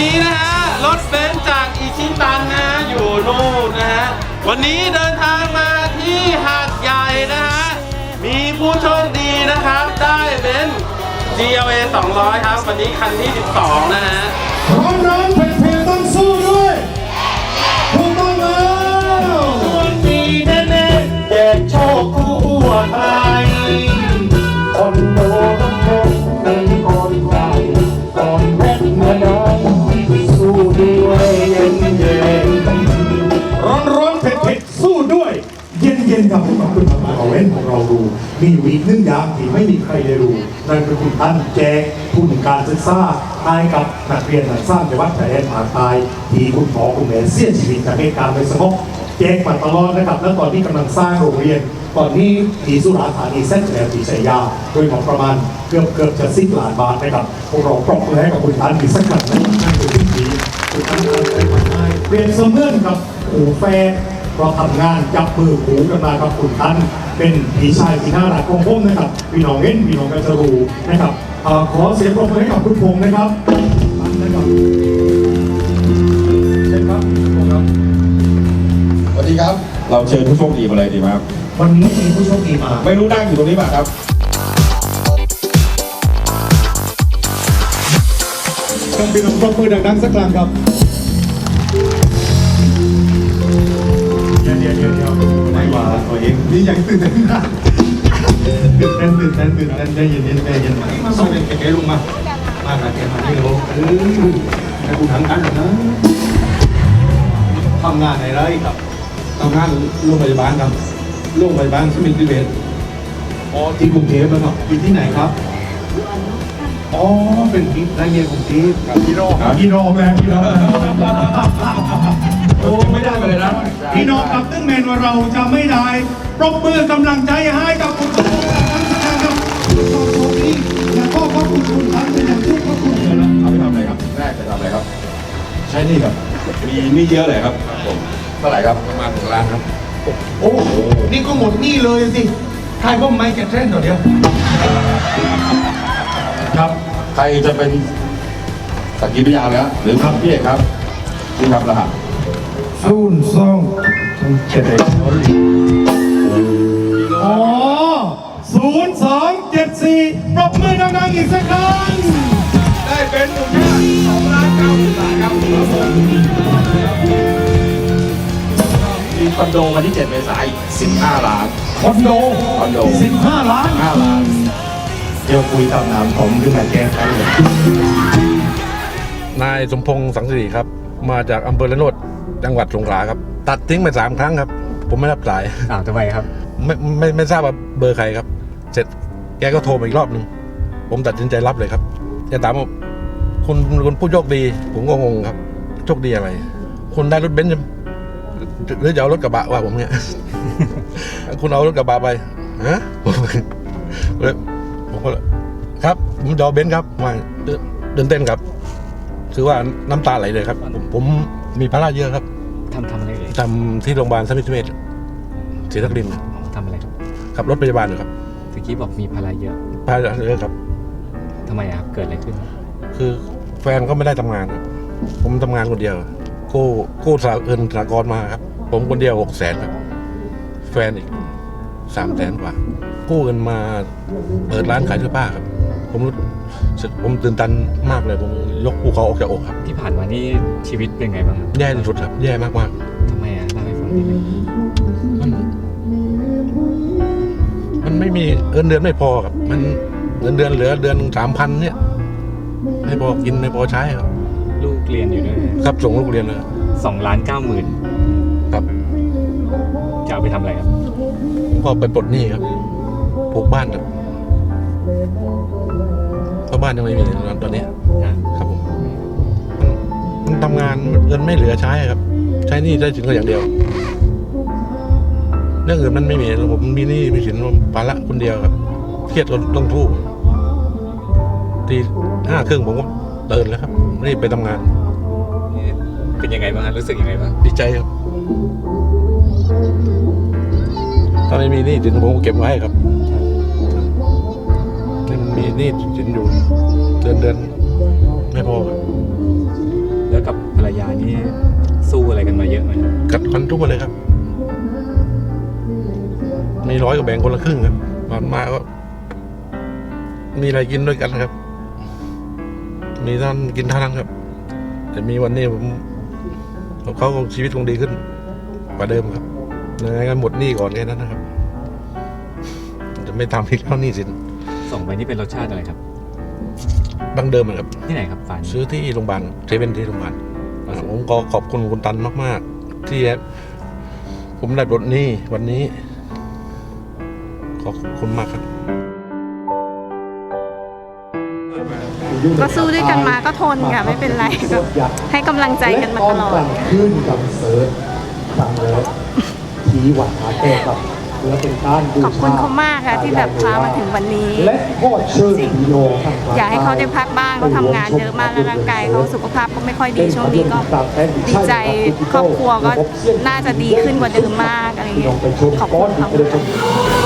นี้นะฮะรถเบนซ์จากอิชิตันนะอยู่นู่นนะฮะวันนี้เดินทางมาที่หาดใหญ่นะฮะมีผู้โชคดีนะครับ ได้เบนซ์ GLA 200 ครับ วันนี้คันที่ 12 นะฮะร้อนร้อนเผ็ดเผ็ด เย็นเย็นกับคุณคุณทำเอาเว้นของเราดู มีอยู่อีกหนึ่งอย่างที่ไม่มีใครได้รู้นั่นคือคุณท่านแจกทุนการศึกษาให้กับนักเรียนนักสร้างจังหวัดชายแดนภาคใต้ที่คุณพ่อคุณแม่เสียชีวิตจากเหตุการณ์ไม่สงบแจกมาตลอดนะครับ และตอนนี้กำลังสร้างโรงเรียนตอนนี้ที่สุราษฎร์ธานีเส้นแล้วที่ชัยยาโดยงบประมาณเกือบเกือบจะสิบล้านบาทนะครับพวกเราปรบมือให้กับคุณท่านอีกสักครั้งนะนั่นคือสิ่งที่คุณท่านทำได้มาได้เปรียบเสมือนกับหูแฟน เราทำงานจับมือหูกันมากับคุณท่าน เป็นพี่ชายที่น่ารักของผมนะครับพี่น้องเอ็นพี่น้องกันจะรู้นะครับเอ่อขอเสียงปรบมือให้กับคุณพงษ์นะครับท่านนะครับเชิญครับคุณพงษ์ครับสวัสดีครับ เราเชิญผู้โชคดีมาเลยดีไหมครับวันนี้มีผู้โชคดีมา ไม่รู้นั่งอยู่ตรงนี้ป่ะครับต้องเป็นปรบมือดังๆสักครั้งครับ ยวเดี๋ยวเดี๋ยวเดี๋ยวไม่ว่าตัวเองนี่ยังตื่นเต้นนะตื่นเต้นตื่นเต้นตื่นเต้นได้ยินได้ยินส่งเป็นแกลุงมามากันแกมาที่โลกเออให้กูทำกันนะทำงานในไรครับทำงานโรงพยาบาลครับโรงพยาบาลสมิติเวชอ๋อที่กรุงเทพนะครับอยู่ที่ไหนครับอ๋อเป็นพี่นักเรียนของพี่กับพี่น้องพี่น้องแม่พี่น้อง โอ้ไม่ได้เลยนะพี่น้องกับตึ้งแมนว่าเราจะไม่ได้ปรบมือกำลังใจให้กับคุณทุกท่านนะครับขอบคุณที่และก็ขอบคุณคุณท่านเป็นอย่างสูงขอบคุณเอาไปทำอะไรครับแรกจะทำอะไรครับ ใช่นี่ครับมีหนี่เยอะเลยครับผมเท่าไหร่ครับประมาณหนึ่งล้านครับ โอ้โหนี่ก็หมดหนี่เลยสิใครก็ไม่แกเทรนด์เดียวครับใครจะเป็นสักกีพยานแล้วหรือครับพี่เอกครับนี่ครับรหัส ศูนย์สองเจ็ดอ๋อศูนย์สองเจ็ดสี่ปรบมือดังๆอีกสักครั้ง ได้เป็นมูลค่าสองล้านเก้าหมื่นบาทครับครับผมมีคอนโดวันที่ 7 เมษายน15 ล้าน คอนโด คอนโดสิบห้าล้าน 5 ล้าน เดี๋ยวคุยกับน้ำผมขึ้นมาแก้ไขเลยนายสมพงษ์สังสิริครับ มาจากอำเภอละโนด จังหวัดสงขลาครับ ตัดทิ้งไปสามครั้งครับ ผมไม่รับสายอ้าวทำไมครับ ไม่ไม่ไม่ทราบว่าเบอร์ใครครับ เสร็จแกก็โทรมาอีกรอบหนึ่งผมตัดสินใจรับเลยครับแกถามว่าคุณคุณผู้โชคดี ผมก็งงครับโชคดีอะไร คุณได้รถเบนซ์จะหรือจะเอารถกระบะว่าผมเนี่ย คุณเอารถกระบะไปฮะผมเลยผมก็เลยครับผมจะเอาเบนซ์ครับมาเดินเดินเต้นครับ คือว่าน้ำตาไหลเลยครับ ผมผ มมีภาระเยอะครับทำทำอะไรเลยทำที่โรงพยาบาลสมิติเวชศรีนครินทร์ทำอะไรครับขับรถพยาบาลอยู่ครับตะกี้บอกมีภาระเยอะภาระเยอะครับทำไมอะครับเกิดอะไรขึ้น คือแฟนก็ไม่ได้ทำงานครับ ผมทำงานคนเดียวกู้กู้สาเอินสากรณ์มาครับ ผมคนเดียวหกแสนครับ แฟนอีกสามแสนกว่า กู้เงินมาเปิดร้านขายเสื้อผ้าครับ ผมรู้สึกผมตื่นตันมากเลยผมยกภูเขาออกจากอกครับ ที่ผ่านมานี่ชีวิตเป็นไงบ้างครับแย่ที่สุดครับ แย่มากทำไมอะเล่าให้ฟังนิดนึงๆมัน มันไม่มีเงินเดือนไม่พอครับ มันเงินเดือนเหลือเดือนสามพันเนี่ย ไม่พอกินไม่พอใช้ครับ ลูกเรียนอยู่ด้วยครับส่งลูกเรียนเลยสองล้านเก้าหมื่นครับจะเอาไปทำอะไรครับ ก็ไปปลดหนี้ครับปลูกบ้านครับเพราะ บ้านยังไม่มีตอนนี้อะครับผมมันมันทำงานเงินไม่เหลือใช้ครับ ใช้หนี้ได้ถึงก็อย่างเดียวเรื่องอื่นมันไม่มีผมมีหนี้มีสินภาระคนเดียวครับเครียดก็ต้องทู่ทีห้าครึ่งผมก็เดินแล้วครับรีบไปทำงานนี่เป็นยังไงบ้างครับรู้สึกยังไงบ้างดีใจครับถ้าไม่มีหนี้สินผมก็เก็บไว้ครับนี่ มีหนี้สินอยู่เดือนเดือนไม่พอแล้วกับภรรยานี่สู้อะไรกันมาเยอะไหมกัดฟันทุกวันเลยครับ มีร้อยกับแบ่งคนละครึ่งครับผ่านมาก็ มีอะไรกินด้วยกันครับ มีท่านกินท่านั้นครับ แต่มีวันนี้ผมเขาคงชีวิตคงดีขึ้นกว่าเดิมครับยังไงกันหมดหนี้ก่อนแค่นั้นนะครับ จะไม่ทำอีกเล้าหนี้สิน ส่งไปนี่เป็นรสชาติอะไรครับ ดั้งเดิมอะครับ ที่ไหนครับฝานซื้อที่โรงพยาบาลเซเว่นที่โรงพยาบาลอ่าผมก็ขอบคุณคุณตันมาก ๆ ที่ผมได้ปลดหนี้วันนี้ ขอบคุณมากครับ ก็สู้ด้วยกันมาก็ทนค่ะ ไม่เป็นไรก็ให้กำลังใจกันมาตลอด และตนกลางคืนกับเสิร์ชฟังแล้วทีหวัดหาแก้ครับ และเป็นการบูขอบคุณเขามากค่ะที่แบบพามาถึงวันนี้และทอดเชิญพี่น้องทงภคอยากให้เขาได้พักบ้างเขาทำงานเยอะมากแล้วร่างกายเขาสุขภาพก็ไม่ค่อยดีช่วงนี้ก็ดีใจครอบครัวก็น่าจะดีขึ้นกว่าเดิมมากอะไรอย่างเงี้ยขอบคุณเขาพี่น้องไปชม